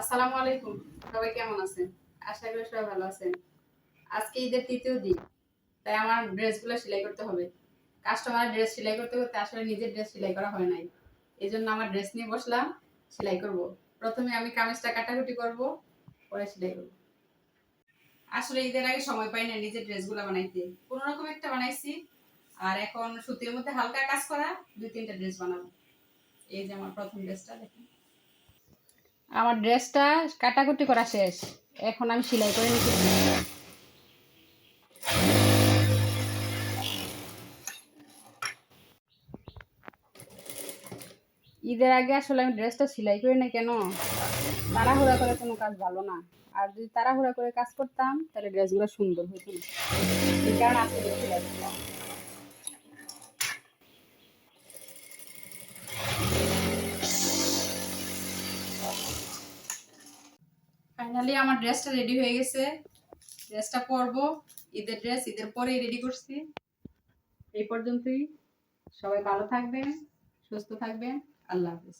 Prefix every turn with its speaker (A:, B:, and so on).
A: আসসালামু আলাইকুম। সবাই কেমন আছেন? আশা করি সবাই ভালো আছেন। আজকে ঈদের তৃতীয় দিন, তাই আমার ড্রেসগুলো সেলাই করতে হবে। কাস্টমার ড্রেস সেলাই করতে করতে আসলে নিজের ড্রেস সেলাই করা হয় নাই। এই জন্য আমার ড্রেস নিয়ে বসলাম, সেলাই করব। প্রথমে আমি কামিজটা কাটাকুটি করব, পরে সেলাই করব। আসলে ঈদের আগে সময় পাই না নিজের ড্রেসগুলো বানাইতে। কোনো রকম একটা বানাইছি, আর এখন সুতির মধ্যে হালকা কাজ করা, দুই তিনটা ড্রেস বানাবো। এই যে আমার প্রথম ড্রেসটা, দেখেন। আমার ড্রেসটা কাটাকুটি করা শেষ। এখন আমি সেলাই করে নিচ্ছি। ঈদের আগে আসলে আমি ড্রেসটা সেলাই করি না কেন? তাড়াহুড়া করে কোনো কাজ ভালো না। আর যদি তাড়াহুড়া করে কাজ করতাম, তাহলে ড্রেসগুলো সুন্দর হতো এই কারণে আজকে সেলাই ফাইনালি আমার ড্রেসটা রেডি হয়ে গেছে। ড্রেসটা পরবো। ঈদের ড্রেস ঈদের পরেই রেডি করছি। এই পর্যন্তই। সবাই ভালো থাকবেন, সুস্থ থাকবেন। আল্লাহ হাফিজ।